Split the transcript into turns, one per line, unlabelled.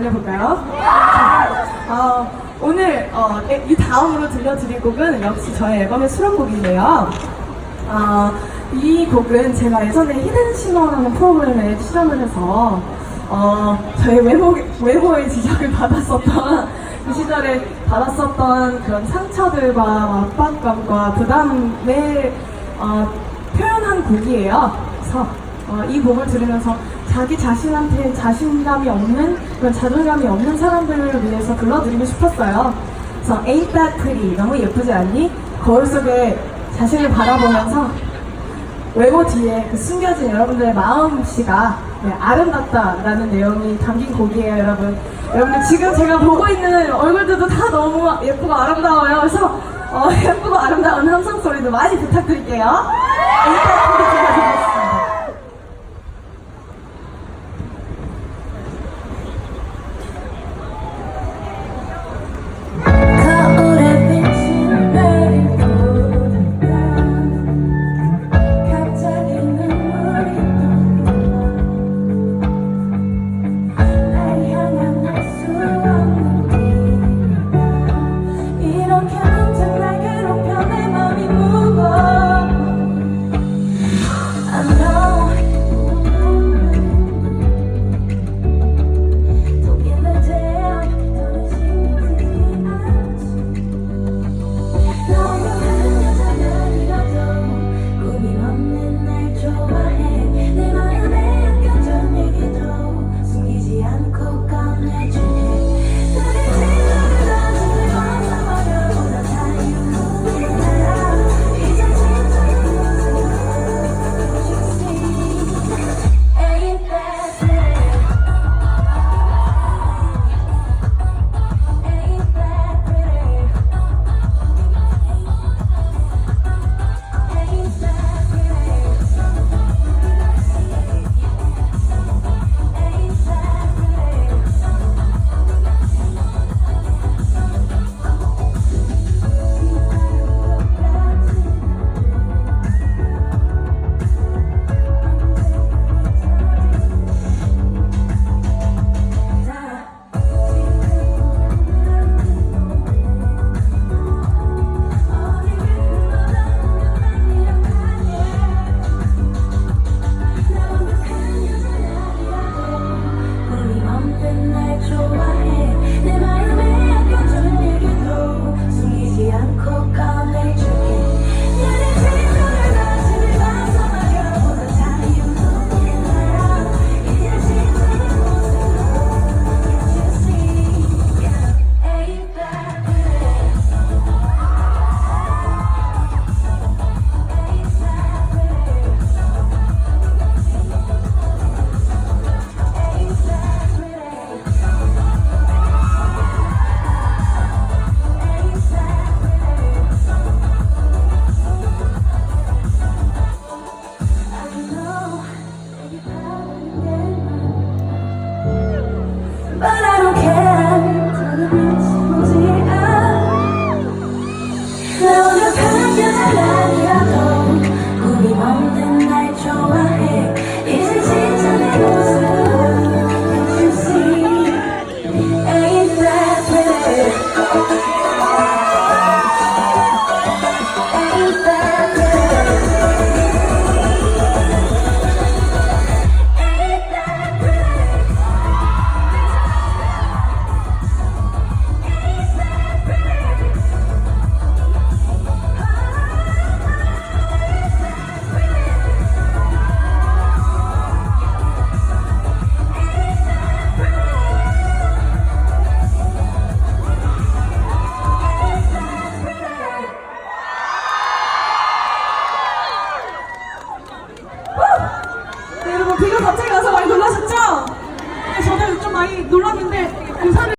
달려볼까요? 어, 오늘 어, 이 다음으로 들려드릴 곡은 역시 저의 앨범의 수록곡인데요. 어, 이 곡은 제가 예전에 히든 싱어라는 프로그램에 출연을 해서 어, 저의 외모, 외모의 지적을 받았었던 그 시절에 받았었던 그런 상처들과 압박감과 부담을 어, 표현한 곡이에요. 그래서 어, 이 곡을 들으면서 자기 자신한테 자신감이 없는 그런 자존감이 없는 사람들을 위해서 불러드리고 싶었어요. 그래서 Ain't That Pretty 너무 예쁘지 않니? 거울 속에 자신을 바라보면서 외모 뒤에 그 숨겨진 여러분들의 마음씨가 네, 아름답다라는 내용이 담긴 곡이에요, 여러분. 여러분들 지금 제가 보고 있는 얼굴들도 다 너무 예쁘고 아름다워요. 그래서 어, 예쁘고 아름다운 함성 소리도 많이 부탁드릴게요. 갑자기 와서 많이 놀라셨죠? 네, 저도 좀 많이 놀랐는데 우산을